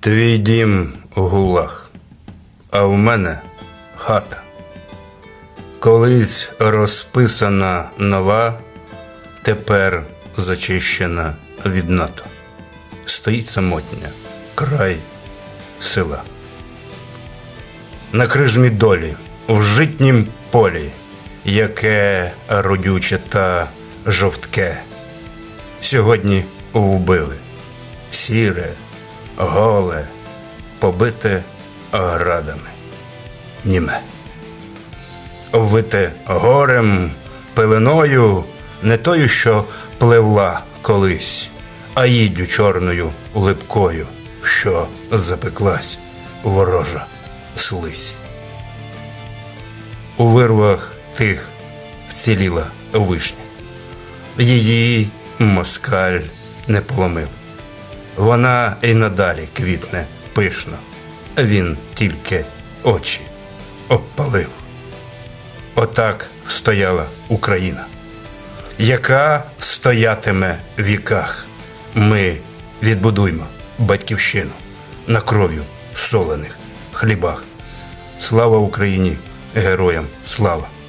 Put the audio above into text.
Твій дім гулаг, а в мене хата. Колись розписана нова, тепер зачищена від НАТО. Стоїть самотня край села. На крижмі долі, в житнім полі, яке родюче та жовтке. Сьогодні вбили сіре, голе, побите градами. Німе. Вите горем, пеленою, не тою, що пливла колись, а їддю чорною липкою, що запеклась ворожа слизь. У вирвах тих вціліла вишня. Її москаль не поломив. Вона і надалі квітне пишно, він тільки очі обпалив. Отак стояла Україна, яка стоятиме в віках. Ми відбудуймо батьківщину на кров'ю солених хлібах. Слава Україні! Героям слава!